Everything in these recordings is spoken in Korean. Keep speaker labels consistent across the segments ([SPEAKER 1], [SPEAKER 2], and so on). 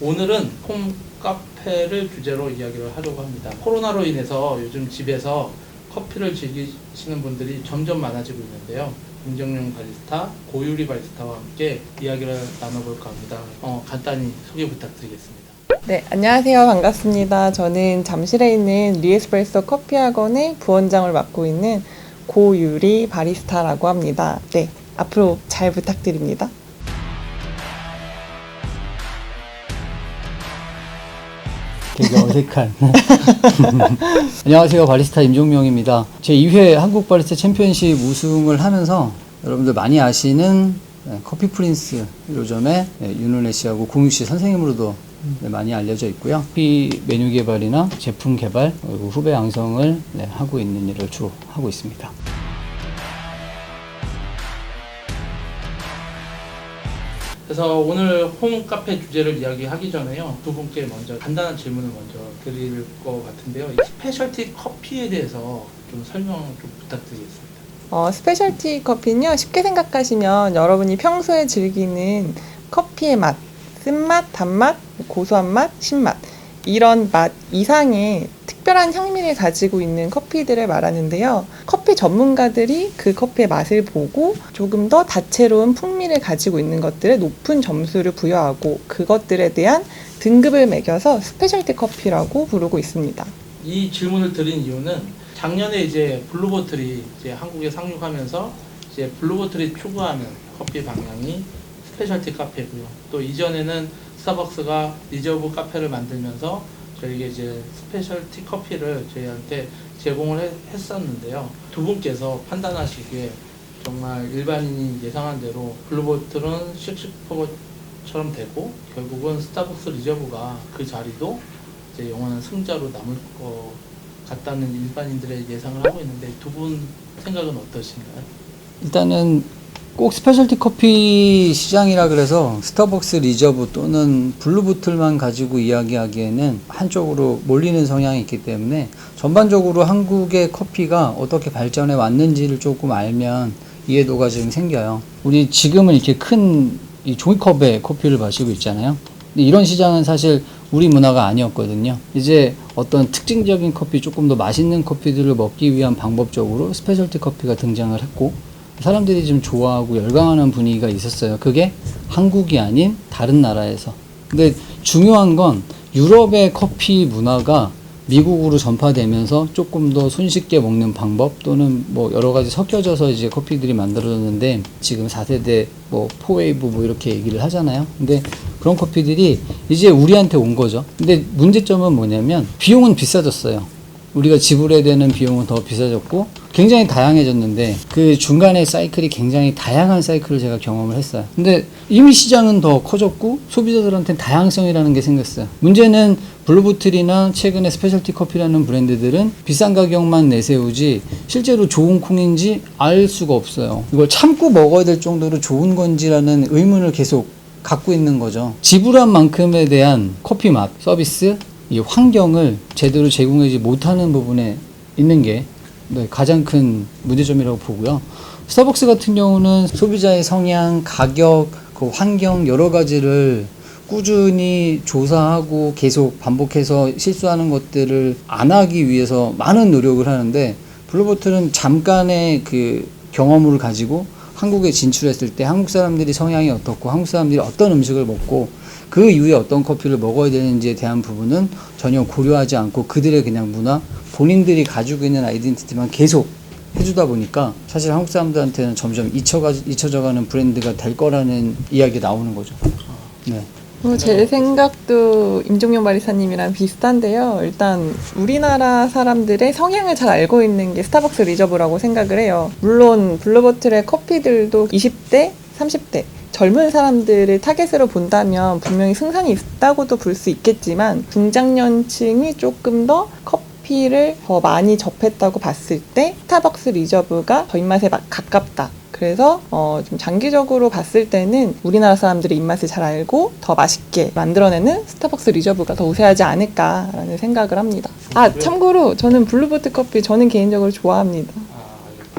[SPEAKER 1] 오늘은 홈 카페를 주제로 이야기를 하려고 합니다. 코로나로 인해서 요즘 집에서 커피를 즐기시는 분들이 점점 많아지고 있는데요. 임정용 바리스타, 고유리 바리스타와 함께 이야기를 나눠볼까 합니다. 어, 간단히 소개 부탁드리겠습니다.
[SPEAKER 2] 네, 안녕하세요. 반갑습니다. 저는 잠실에 있는 리에스프레소 커피 학원의 부원장을 맡고 있는 고유리 바리스타라고 합니다. 네, 앞으로 잘 부탁드립니다.
[SPEAKER 3] 되게 어색한. 안녕하세요. 바리스타 임종명입니다. 제 2회 한국 바리스타 챔피언십 우승을 하면서 여러분들 많이 아시는 네, 커피 프린스 1호점의 윤은혜 씨하고 공유 씨 선생님으로도 네, 많이 알려져 있고요. 커피 메뉴 개발이나 제품 개발, 그리고 후배 양성을 네, 하고 있는 일을 주로 하고 있습니다.
[SPEAKER 1] 그래서 오늘 홈 카페 주제를 이야기하기 전에요. 두 분께 먼저 간단한 질문을 먼저 드릴 것 같은데요. 이 스페셜티 커피에 대해서 좀 설명 좀 부탁드리겠습니다.
[SPEAKER 2] 어, 스페셜티 커피는요, 쉽게 생각하시면 여러분이 평소에 즐기는 커피의 맛, 쓴맛, 단맛, 고소한 맛, 신맛, 이런 맛 이상의 특별한 향미를 가지고 있는 커피들을 말하는데요. 커피 전문가들이 그 커피의 맛을 보고 조금 더 다채로운 풍미를 가지고 있는 것들에 높은 점수를 부여하고 그것들에 대한 등급을 매겨서 스페셜티 커피라고 부르고 있습니다.
[SPEAKER 1] 이 질문을 드린 이유는 작년에 이제 블루보틀이 이제 한국에 상륙하면서 이제 블루보틀이 추구하는 커피 방향이 스페셜티 카페고요. 또 이전에는 스타벅스가 리저브 카페를 만들면서 저에게 이제 스페셜티 커피를 저희한테 제공을 했- 했었는데요. 두 분께서 판단하시기에 정말 일반인이 예상한 대로 블루보틀은 씩씩포거처럼 되고 결국은 스타벅스 리저브가 그 자리도 이제 영원한 승자로 남을 것 같다는 일반인들의 예상을 하고 있는데 두 분 생각은 어떠신가요?
[SPEAKER 3] 일단은 꼭 스페셜티 커피 시장이라 그래서 스타벅스 리저브 또는 블루보틀만 가지고 이야기하기에는 한쪽으로 몰리는 성향이 있기 때문에 전반적으로 한국의 커피가 어떻게 발전해 왔는지를 조금 알면 이해도가 좀 생겨요. 우리 지금은 이렇게 큰 이 종이컵에 커피를 마시고 있잖아요. 이런 시장은 사실 우리 문화가 아니었거든요. 이제 어떤 특징적인 커피, 조금 더 맛있는 커피들을 먹기 위한 방법적으로 스페셜티 커피가 등장을 했고 사람들이 좀 좋아하고 열광하는 분위기가 있었어요. 그게 한국이 아닌 다른 나라에서. 근데 중요한 건 유럽의 커피 문화가 미국으로 전파되면서 조금 더 손쉽게 먹는 방법 또는 뭐 여러 가지 섞여져서 이제 커피들이 만들어졌는데 지금 4세대 뭐 포웨이브 뭐 이렇게 얘기를 하잖아요. 근데 그런 커피들이 이제 우리한테 온 거죠. 근데 문제점은 뭐냐면 비용은 비싸졌어요. 우리가 지불해야 되는 비용은 더 비싸졌고 굉장히 다양해졌는데 그 중간에 사이클이 굉장히 다양한 사이클을 제가 경험을 했어요. 근데 이미 시장은 더 커졌고 소비자들한테는 다양성이라는 게 생겼어요. 문제는 블루보틀이나 최근에 스페셜티 커피라는 브랜드들은 비싼 가격만 내세우지 실제로 좋은 콩인지 알 수가 없어요. 이걸 참고 먹어야 될 정도로 좋은 건지라는 의문을 계속 갖고 있는 거죠. 지불한 만큼에 대한 커피 맛, 서비스, 이 환경을 제대로 제공하지 못하는 부분에 있는 게 네, 가장 큰 문제점이라고 보고요. 스타벅스 같은 경우는 소비자의 성향, 가격, 그 환경 여러 가지를 꾸준히 조사하고 계속 반복해서 실수하는 것들을 안 하기 위해서 많은 노력을 하는데 블루보틀은 잠깐의 그 경험을 가지고 한국에 진출했을 때 한국 사람들이 성향이 어떻고 한국 사람들이 어떤 음식을 먹고 그 이후에 어떤 커피를 먹어야 되는지에 대한 부분은 전혀 고려하지 않고 그들의 그냥 문화 본인들이 가지고 있는 아이덴티티만 계속 해주다 보니까 사실 한국 사람들한테는 점점 잊혀가, 잊혀져가는 브랜드가 될 거라는 이야기가 나오는 거죠. 네.
[SPEAKER 2] 어, 제 생각도 임종용 바리사님이랑 비슷한데요. 일단 우리나라 사람들의 성향을 잘 알고 있는 게 스타벅스 리저브라고 생각을 해요. 물론 블루보틀의 커피들도 20대, 30대 젊은 사람들을 타겟으로 본다면 분명히 승산이 있다고도 볼 수 있겠지만 중장년층이 조금 더 커피 를 더 많이 접했다고 봤을 때 스타벅스 리저브가 더 입맛에 막 가깝다. 그래서 어, 좀 장기적으로 봤을 때는 우리나라 사람들의 입맛을 잘 알고 더 맛있게 만들어내는 스타벅스 리저브가 더 우세하지 않을까라는 생각을 합니다. 아 참고로 저는 블루보트 커피 저는 개인적으로 좋아합니다.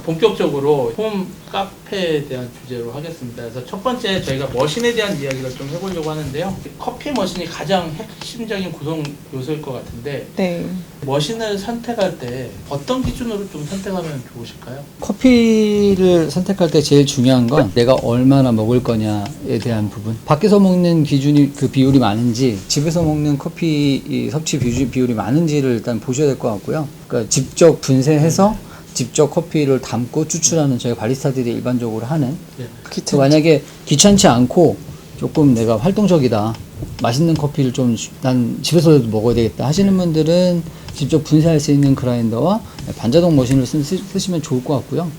[SPEAKER 1] 아, 본격적으로 홈 카페에 대한 주제로 하겠습니다. 그래서 첫 번째 저희가 머신에 대한 이야기를 좀 해보려고 하는데요. 커피 머신이 가장 핵심적인 구성 요소일 것 같은데
[SPEAKER 2] 네.
[SPEAKER 1] 머신을 선택할 때 어떤 기준으로 좀 선택하면 좋으실까요?
[SPEAKER 3] 커피를 선택할 때 제일 중요한 건 내가 얼마나 먹을 거냐에 대한 부분. 밖에서 먹는 기준이 그 비율이 많은지 집에서 먹는 커피 이 섭취 비율, 비율이 많은지를 일단 보셔야 될 것 같고요. 그러니까 직접 분쇄해서 직접 커피를 담고 추출하는 저희 바리스타들이 일반적으로 하는
[SPEAKER 1] 네.
[SPEAKER 3] 그
[SPEAKER 2] 귀찮.
[SPEAKER 3] 만약에 귀찮지 않고 조금 내가 활동적이다. 맛있는 커피를 좀 난 집에서도 먹어야 되겠다 하시는 분들은 직접 분쇄할 수 있는 그라인더와 반자동 머신을 쓰, 시면 좋을 것 같고요.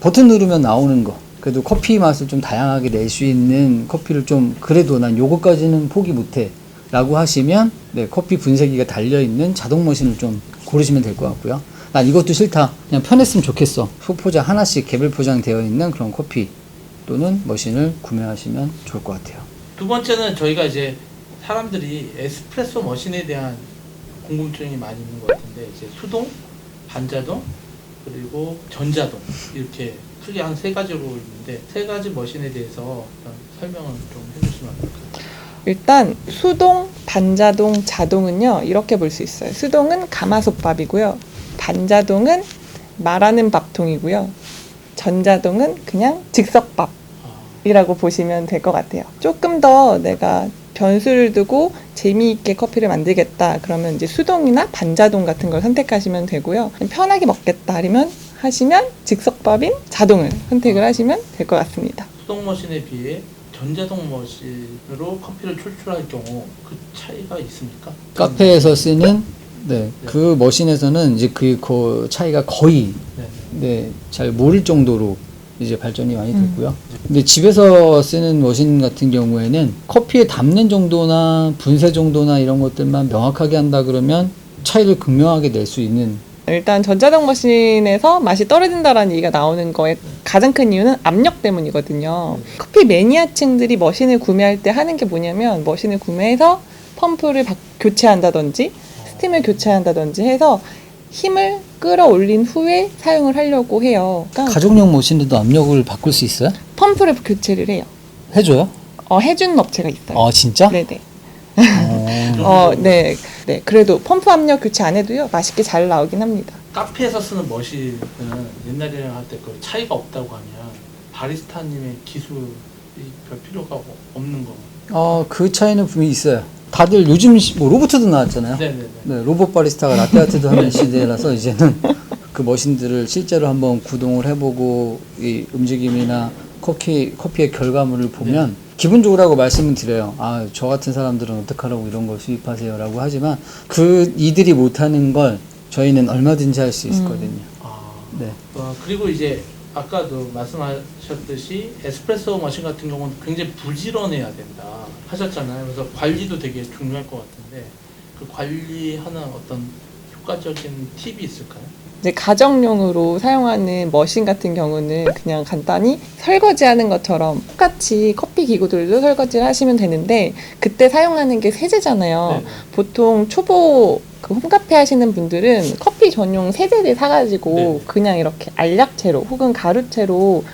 [SPEAKER 3] 버튼 누르면 나오는 거. 그래도 커피 맛을 좀 다양하게 낼 수 있는 커피를 좀 그래도 난 요거까지는 포기 못해. 라고 하시면 네, 커피 분쇄기가 달려 있는 자동 머신을 좀 고르시면 될 것 같고요. 난 이것도 싫다. 그냥 편했으면 좋겠어. 소포자 하나씩 개별 포장되어 있는 그런 커피 또는 머신을 구매하시면 좋을 것 같아요.
[SPEAKER 1] 두 번째는 저희가 이제 사람들이 에스프레소 머신에 대한 궁금증이 많이 있는 것 같은데 이제 수동, 반자동, 그리고 전자동 이렇게 크게 한 세 가지로 있는데 세 가지 머신에 대해서 설명을 좀 해주시면 안 될까요?
[SPEAKER 2] 일단 수동, 반자동, 자동은요 이렇게 볼 수 있어요. 수동은 가마솥밥이고요. 반자동은 말하는 밥통이고요. 전자동은 그냥 즉석밥이라고
[SPEAKER 1] 아,
[SPEAKER 2] 보시면 될 것 같아요. 조금 더 내가 변수를 두고 재미있게 커피를 만들겠다 그러면 이제 수동이나 반자동 같은 걸 선택하시면 되고요. 편하게 먹겠다 하면 하시면 즉석밥인 자동을 선택을 하시면 될 것 같습니다.
[SPEAKER 1] 수동 머신에 비해 전자동 머신으로 커피를 출출할 경우 그 차이가 있습니까?
[SPEAKER 3] 카페에서 쓰는 네, 그 머신에서는 이제 그, 그 차이가 거의
[SPEAKER 1] 네.
[SPEAKER 3] 네, 잘 모를 정도로 이제 발전이 많이
[SPEAKER 2] 음.
[SPEAKER 3] 됐고요. 근데 집에서 쓰는 머신 같은 경우에는 커피에 담는 정도나 분쇄 정도나 이런 것들만 명확하게 한다 그러면 차이를 극명하게 낼 수 있는
[SPEAKER 2] 일단 전자동 머신에서 맛이 떨어진다라는 얘기가 나오는 거에 가장 큰 이유는 압력 때문이거든요. 커피 매니아층들이 머신을 구매할 때 하는 게 뭐냐면 머신을 구매해서 펌프를 바- 교체한다든지 스팀을 교체한다든지 해서 힘을 끌어올린 후에 사용을 하려고 해요. 그러니까
[SPEAKER 3] 가정용 머신에도 압력을 바꿀 수 있어요?
[SPEAKER 2] 펌프를 교체를 해요.
[SPEAKER 3] 해줘요?
[SPEAKER 2] 어, 해주는 업체가 있어요.
[SPEAKER 3] 아 진짜?
[SPEAKER 2] 네네.
[SPEAKER 3] 어.
[SPEAKER 2] 어, 네. 네. 그래도 펌프 압력 교체 안 해도요, 맛있게 잘 나오긴 합니다.
[SPEAKER 1] 카페에서 쓰는 머신은 옛날에는 할때 그 차이가 없다고 하면 바리스타님의 기술이 별 필요가 없- 없는 거.
[SPEAKER 3] 어, 그 차이는 분명히 있어요. 다들 요즘 시- 뭐 로봇도 나왔잖아요.
[SPEAKER 1] 네네네.
[SPEAKER 3] 네, 로봇 바리스타가 라떼아트도 하는 시대라서 이제는 그 머신들을 실제로 한번 구동을 해보고 이 움직임이나 커피 커피의 결과물을 보면 기분 좋으라고 말씀은 드려요. 아, 저 같은 사람들은 어떡하라고 이런 걸 수입하세요라고 하지만 그 이들이 못하는 걸 저희는 얼마든지 할 수 있거든요.
[SPEAKER 1] 아,
[SPEAKER 3] 네.
[SPEAKER 1] 어, 그리고 이제 아까도 말씀하셨듯이 에스프레소 머신 같은 경우는 굉장히 부지런해야 된다 하셨잖아요. 그래서 관리도 되게 중요할 것 같은데 그 관리하는 어떤 효과적인 팁이 있을까요?
[SPEAKER 2] 이제 가정용으로 사용하는 머신 같은 경우는 그냥 간단히 설거지하는 것처럼 똑같이 커피 기구들도 설거지를 하시면 되는데 그때 사용하는 게 세제잖아요.
[SPEAKER 1] 네네.
[SPEAKER 2] 보통 초보 그 홈카페 하시는 분들은 커피 전용 세제를 사가지고
[SPEAKER 1] 네.
[SPEAKER 2] 그냥 이렇게 알약채로 혹은 가루채로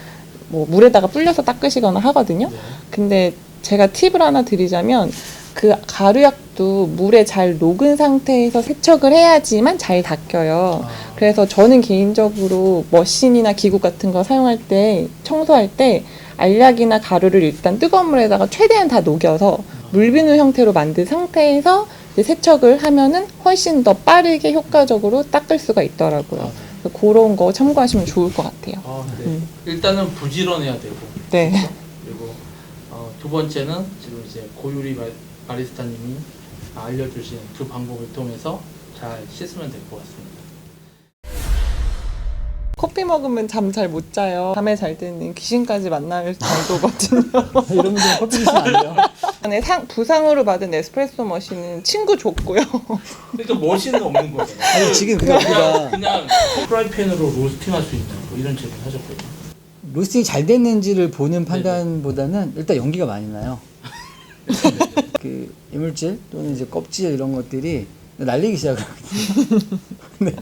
[SPEAKER 2] 뭐 물에다가 불려서 닦으시거나 하거든요.
[SPEAKER 1] 네.
[SPEAKER 2] 근데 제가 팁을 하나 드리자면 그 가루약도 물에 잘 녹은 상태에서 세척을 해야지만 잘 닦여요.
[SPEAKER 1] 아,
[SPEAKER 2] 그래서 저는 개인적으로 머신이나 기구 같은 거 사용할 때 청소할 때 알약이나 가루를 일단 뜨거운 물에다가 최대한 다 녹여서 물비누 형태로 만든 상태에서 이제 세척을 하면은 훨씬 더 빠르게 효과적으로 닦을 수가 있더라고요.
[SPEAKER 1] 아,
[SPEAKER 2] 그래서 그런 거 참고하시면 좋을 것 같아요.
[SPEAKER 1] 아, 네.
[SPEAKER 2] 음.
[SPEAKER 1] 일단은 부지런해야 되고
[SPEAKER 2] 네.
[SPEAKER 1] 그리고 어, 두 번째는 지금 이제 고유리 바- 바리스타님이 알려주신 두 방법을 통해서 잘 씻으면 될 것 같습니다.
[SPEAKER 2] 커피 먹으면 잠 잘 못 자요. 밤에 잘 때는 귀신까지 만날 정도거든요.
[SPEAKER 3] 이런 분들은 커피 드시면 안 돼요.
[SPEAKER 2] 네, 상, 부상으로 받은 에스프레소 머신은 친구 줬고요.
[SPEAKER 1] 그러니까 머신은 없는 거잖아요.
[SPEAKER 3] 아니 지금 그게 우리가
[SPEAKER 1] 그냥 프라이팬으로 로스팅할 수 있는 뭐 이런 질문 하셨거든요.
[SPEAKER 3] 로스팅이 잘 됐는지를 보는 판단보다는 일단 연기가 많이 나요. 그 이물질 또는 이제 껍질 이런 것들이 날리기 시작하거든요. 네.